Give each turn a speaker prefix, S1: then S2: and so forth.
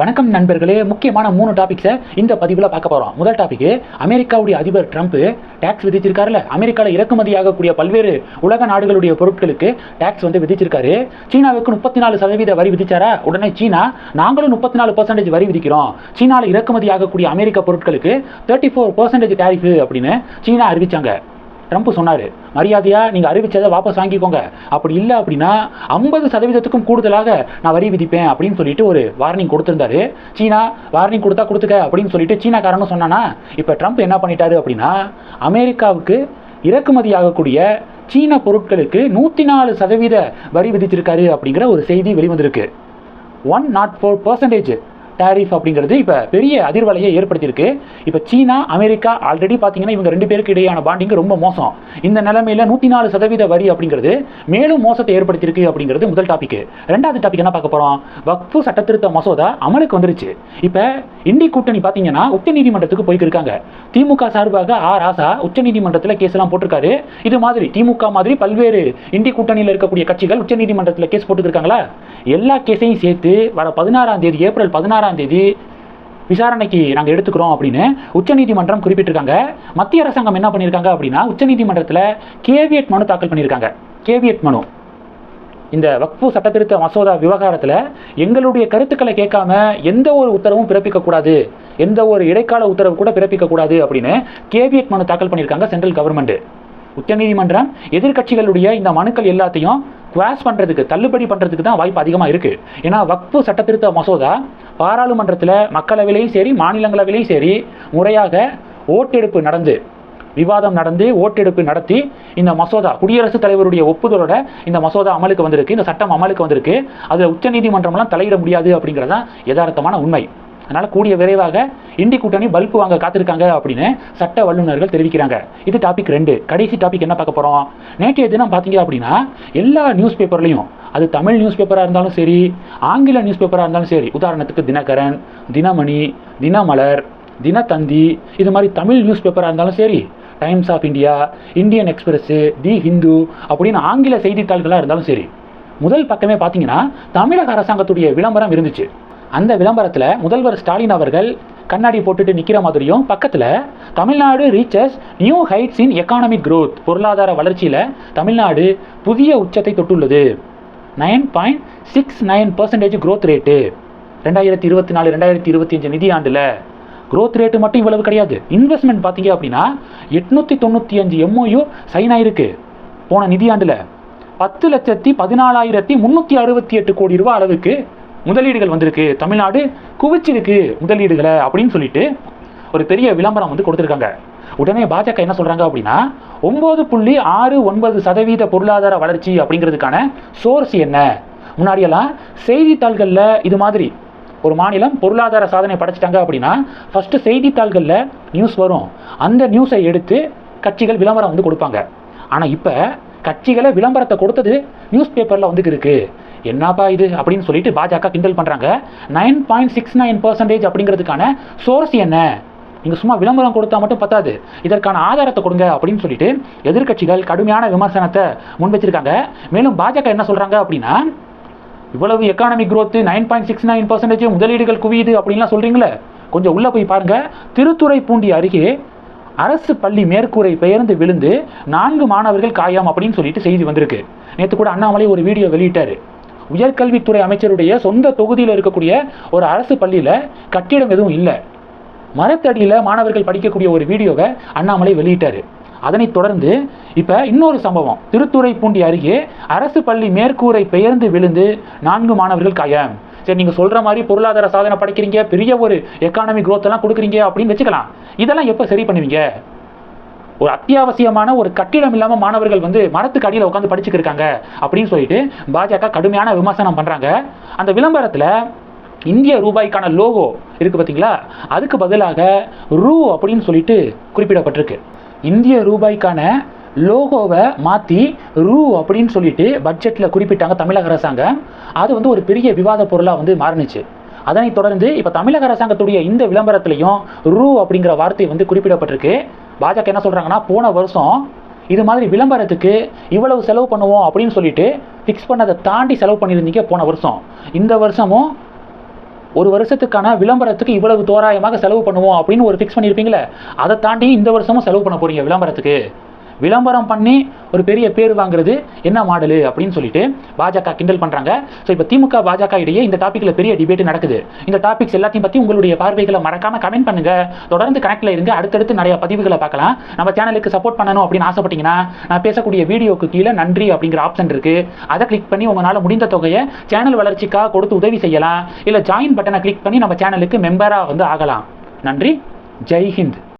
S1: வணக்கம் நண்பர்களே. முக்கியமான மூணு டாபிக்ஸை இந்த பதிவில் பார்க்க போகிறோம் முதல் டாபிக் அமெரிக்காவுடைய அதிபர் ட்ரம்ப் டேக்ஸ் விதிச்சிருக்காருல்ல அமெரிக்காவில் இறக்குமதி ஆகக்கூடிய பல்வேறு உலக நாடுகளுடைய பொருட்களுக்கு டேக்ஸ் வந்து விதிச்சிருக்காரு. சீனாவுக்கு முப்பத்தி நாலு சதவீத வரி விதிச்சாரா? உடனே சீனா நாங்களும் முப்பத்தி நாலு பர்சன்டேஜ் வரி விதிக்கிறோம். சீனாவில் இறக்குமதி ஆகக்கூடிய அமெரிக்க பொருட்களுக்கு தேர்ட்டி ஃபோர் பர்சன்டேஜ் டேரிஃபு அப்படின்னு சீனா அறிவிச்சாங்க. ட்ரம்ப் சொன்னார் மரியாதையாக நீங்கள் அறிவித்ததை வாபஸ் வாங்கிக்கோங்க. அப்படி இல்லை அப்படின்னா ஐம்பது சதவீதத்துக்கும் கூடுதலாக நான் வரி விதிப்பேன் அப்படின்னு சொல்லிட்டு ஒரு வார்னிங் கொடுத்துருந்தாரு. சீனா வார்னிங் கொடுத்தா கொடுத்துக்க அப்படின்னு சொல்லிட்டு சீனாக்காரனும் சொன்னானா இப்போ ட்ரம்ப் என்ன பண்ணிட்டாரு அப்படின்னா அமெரிக்காவுக்கு இறக்குமதி ஆகக்கூடிய சீன பொருட்களுக்கு நூற்றி நாலு சதவீத வரி விதிச்சிருக்காரு அப்படிங்கிற ஒரு செய்தி வெளிவந்திருக்கு. One nought four percentage tariff அப்படிங்கிறது இப்போ பெரிய அதிர்வலையை ஏற்படுத்தியிருக்கு. இப்போ சீனா அமெரிக்கா ஆல்ரெடி பார்த்தீங்கன்னா இவங்க ரெண்டு பேருக்கு இடையான பாண்டிங் ரொம்ப மோசம். இந்த நிலைமையில் நூற்றி நாலு சதவீத வரி அப்படிங்கிறது மேலும் மோசத்தை ஏற்படுத்தியிருக்கு அப்படிங்கிறது முதல் டாபிக் ரெண்டாவது டாபிக் என்ன பார்க்க போகிறோம் வக்ஃபு சட்டத்திருத்த மசோதா அமலுக்கு வந்துருச்சு. இப்போ இந்தி கூட்டணி பார்த்தீங்கன்னா உச்சநீதிமன்றத்துக்கு போய்க்கிருக்காங்க. திமுக சார்பாக ஆ ராசா உச்சநீதிமன்றத்தில் கேஸ் எல்லாம் போட்டிருக்காரு. இது மாதிரி திமுக மாதிரி பல்வேறு இந்தி கூட்டணியில் இருக்கக்கூடிய கட்சிகள் உச்சநீதிமன்றத்தில் கேஸ் போட்டுருக்காங்களா எல்லா கேஸையும் சேர்த்து வர பதினாறாம் தேதி ஏப்ரல் பதினாறாம் தேதி விசாரணைக்கு நாங்கள் எடுத்துக்கிறோம் அப்படின்னு உச்சநீதிமன்றம் குறிப்பிட்டிருக்காங்க. மத்திய அரசாங்கம் என்ன பண்ணியிருக்காங்க அப்படின்னா உச்சநீதிமன்றத்தில் கேவியட் மனு தாக்கல் பண்ணியிருக்காங்க கேவியட் மனு. இந்த வக்ஃபு சட்டத்திருத்த மசோதா விவகாரத்தில் எங்களுடைய கருத்துக்களை கேட்காம எந்த ஒரு உத்தரவும் பிறப்பிக்கக்கூடாது எந்த ஒரு இடைக்கால உத்தரவு கூட பிறப்பிக்கக்கூடாது அப்படின்னு கேவியட் மனு தாக்கல் பண்ணியிருக்காங்க சென்ட்ரல் கவர்மெண்ட். உச்சநீதிமன்றம் எதிர்க்கட்சிகளுடைய இந்த மனுக்கள் எல்லாத்தையும் குவாஸ் பண்ணுறதுக்கு தள்ளுபடி பண்ணுறதுக்கு தான் வாய்ப்பு அதிகமாக இருக்குது ஏன்னா வக்ஃபு சட்டத்திருத்த மசோதா பாராளுமன்றத்தில் மக்களவையிலையும் சரி மாநிலங்களவையிலையும் சரி முறையாக ஓட்டெடுப்பு நடந்து விவாதம் நடந்து ஓட்டெடுப்பு நடத்தி இந்த மசோதா குடியரசுத் தலைவருடைய ஒப்புதலோட இந்த மசோதா அமலுக்கு வந்திருக்கு இந்த சட்டம் அமலுக்கு வந்திருக்கு. அதில் உச்சநீதிமன்றம்லாம் தலையிட முடியாது அப்படிங்கிறது தான் யதார்த்தமான உண்மை. அதனால் கூடிய விரைவாக இந்தி கூட்டணி பல்ப் வாங்க காத்திருக்காங்க அப்படின்னு சட்ட வல்லுநர்கள் தெரிவிக்கிறாங்க. இது டாபிக் ரெண்டு. கடைசி டாபிக் என்ன பார்க்க போகிறோம் நேற்றைய தினம் பார்த்தீங்க அப்படின்னா எல்லா நியூஸ் பேப்பர்லையும் அது தமிழ் நியூஸ் பேப்பராக இருந்தாலும் சரி ஆங்கில நியூஸ் பேப்பராக இருந்தாலும் சரி உதாரணத்துக்கு தினகரன் தினமணி தினமலர் தினத்தந்தி இது மாதிரி தமிழ் நியூஸ் பேப்பராக இருந்தாலும் சரி Times of India Indian express the Hindu அப்படின்னு ஆங்கில செய்தித்தாள்களாக இருந்தாலும் சரி முதல் பக்கமே பார்த்தீங்கன்னா தமிழக அரசாங்கத்துடைய விளம்பரம் இருந்துச்சு. அந்த விளம்பரத்தில் முதல்வர் ஸ்டாலின் அவர்கள் கண்ணாடி போட்டுட்டு நிற்கிற மாதிரியும் பக்கத்தில் Tamil Nadu reaches new heights in economic growth பொருளாதார வளர்ச்சியில் தமிழ்நாடு புதிய உச்சத்தை தொட்டுள்ளது. Nine point six nine percentage growth rate ரெண்டாயிரத்தி இருபத்தி நாலு ரெண்டாயிரத்தி இருபத்தி அஞ்சு நிதியாண்டில் க்ரோத் ரேட்டு மட்டும் இவ்வளவு கிடையாது. இன்வெஸ்ட்மெண்ட் பார்த்தீங்க அப்படின்னா எட்நூற்றி தொண்ணூற்றி அஞ்சு எம்ஓயு சைன் ஆயிருக்கு. போன நிதியாண்டில் பத்து லட்சத்தி பதினாலாயிரத்தி முந்நூற்றி அறுபத்தி எட்டு கோடி ரூபா அளவுக்கு முதலீடுகள் வந்திருக்கு. தமிழ்நாடு குவிச்சிருக்கு முதலீடுகளை அப்படின்னு சொல்லிட்டு ஒரு பெரிய விளம்பரம் வந்து கொடுத்துருக்காங்க. உடனே பாஜக என்ன சொல்றாங்க அப்படின்னா ஒன்பது புள்ளி ஆறு ஒன்பது சதவீத பொருளாதார வளர்ச்சி அப்படிங்கிறதுக்கான சோர்ஸ் என்ன? முன்னாடியெல்லாம் செய்தித்தாள்களில் இது மாதிரி ஒரு மாநிலம் பொருளாதார சாதனை படைச்சிட்டாங்க அப்படின்னா ஃபர்ஸ்ட் செய்தித்தாள்களில் நியூஸ் வரும். அந்த நியூஸை எடுத்து கட்சிகள் விளம்பரம் வந்து கொடுப்பாங்க. ஆனால் இப்போ கட்சிகளை விளம்பரத்தை கொடுத்தது நியூஸ் பேப்பரில் வந்து இருக்குது என்னப்பா இது அப்படின்னு சொல்லிட்டு பாஜக கிண்டல் பண்ணுறாங்க nine point six nine percentage அப்படிங்கிறதுக்கான சோர்ஸ் என்ன? நீங்கள் சும்மா விளம்பரம் கொடுத்தா மட்டும் பத்தாது. இதற்கான ஆதாரத்தை கொடுங்க அப்படின்னு சொல்லிட்டு எதிர்க்கட்சிகள் கடுமையான விமர்சனத்தை முன் வச்சிருக்காங்க மேலும் பாஜக என்ன சொல்கிறாங்க அப்படின்னா இவ்வளவு economic growth nine point six nine percentage முதலீடுகள் குவியுது அப்படின்லாம் சொல்கிறீங்களே கொஞ்சம் உள்ளே போய் பாருங்கள் திருத்துறை பூண்டி அருகே அரசு பள்ளி மேற்கூரை பெயர்ந்து விழுந்து நான்கு மாணவர்கள் காயம் அப்படின்னு சொல்லிட்டு செய்தி வந்திருக்கு. நேற்று கூட அண்ணாமலை ஒரு வீடியோ வெளியிட்டார். உயர்கல்வித்துறை அமைச்சருடைய சொந்த தொகுதியில் இருக்கக்கூடிய ஒரு அரசு பள்ளியில் கட்டிடம் எதுவும் இல்லை. மரத்தடியில் மாணவர்கள் படிக்கக்கூடிய ஒரு வீடியோவை அண்ணாமலை வெளியிட்டார். அதனைத் தொடர்ந்து இப்போ இன்னொரு சம்பவம். திருத்துறைப்பூண்டி அருகே அரசு பள்ளி மேற்கூரை பெயர்ந்து விழுந்து நான்கு மாணவர்கள் காயம். சரி நீங்கள் சொல்கிற மாதிரி பொருளாதார சாதனை படைக்கிறீங்க பெரிய ஒரு எக்கானமி growth எல்லாம் கொடுக்குறீங்க அப்படின்னு வச்சுக்கலாம். இதெல்லாம் எப்போ சரி பண்ணுவீங்க? ஒரு அத்தியாவசியமான ஒரு கட்டிடம் இல்லாமல் மாணவர்கள் வந்து மரத்துக்கு அடியில் உட்காந்து படிச்சுட்டு இருக்காங்க அப்படின்னு சொல்லிட்டு பாஜக கடுமையான விமர்சனம் பண்ணுறாங்க அந்த விளம்பரத்தில் இந்திய ரூபாய்க்கான லோகோ இருக்கு பார்த்தீங்களா அதுக்கு பதிலாக ரூ அப்படின்னு சொல்லிட்டு குறிப்பிடப்பட்டிருக்கு. இந்திய ரூபாய்க்கான லோகோவை மாற்றி ரூ அப்படின்னு சொல்லிட்டு பட்ஜெட்டில் குறிப்பிட்டாங்க தமிழக அரசாங்கம். அது வந்து ஒரு பெரிய விவாத பொருளாக வந்து மாறுனுச்சு. அதனைத் தொடர்ந்து இப்போ தமிழக அரசாங்கத்துடைய இந்த விளம்பரத்திலையும் ரூ அப்படிங்கிற வார்த்தை வந்து குறிப்பிடப்பட்டிருக்கு. பாஜக என்ன சொல்கிறாங்கன்னா போன வருஷம் இது மாதிரி விளம்பரத்துக்கு இவ்வளவு செலவு பண்ணுவோம் அப்படின்னு சொல்லிட்டு ஃபிக்ஸ் பண்ணதை தாண்டி செலவு பண்ணியிருந்தீங்க போன வருஷம். இந்த வருஷமும் ஒரு வருஷத்துக்கான விளம்பரத்துக்கு இவ்வளவு தோராயமாக செலவு பண்ணுவோம் அப்படின்னு ஒரு ஃபிக்ஸ் பண்ணியிருப்பீங்களே அதை தாண்டி இந்த வருஷமும் செலவு பண்ண போகிறீங்க விளம்பரத்துக்கு. விளம்பரம் பண்ணி ஒரு பெரிய பேர் வாங்குறது என்ன மாடலு அப்படின்னு சொல்லிட்டு பாஜக கிண்டல் பண்றாங்க. ஸோ இப்போ திமுக பாஜக இடையே இந்த டாப்பிக்கில் பெரிய டிபேட் நடக்குது. இந்த டாபிக்ஸ் எல்லாத்தையும் பற்றி உங்களுடைய பார்வைகளை மறக்காம கமெண்ட் பண்ணுங்க. தொடர்ந்து கனெக்ட்ல இருங்க. அடுத்தடுத்து நிறைய பதிவுகளை பார்க்கலாம். நம்ம சேனலுக்கு சப்போர்ட் பண்ணணும் அப்படின்னு ஆசைப்பட்டீங்கன்னா நான் பேசக்கூடிய வீடியோக்கு கீழே நன்றி அப்படிங்கிற ஆப்ஷன் இருக்கு. அதை கிளிக் பண்ணி உங்களால் முடிந்த தொகையை சேனல் வளர்ச்சிக்காக கொடுத்து உதவி செய்யலாம். இல்லை ஜாயின் பட்டனை கிளிக் பண்ணி நம்ம சேனலுக்கு மெம்பராக வந்து ஆகலாம். நன்றி. ஜெய் ஹிந்த்.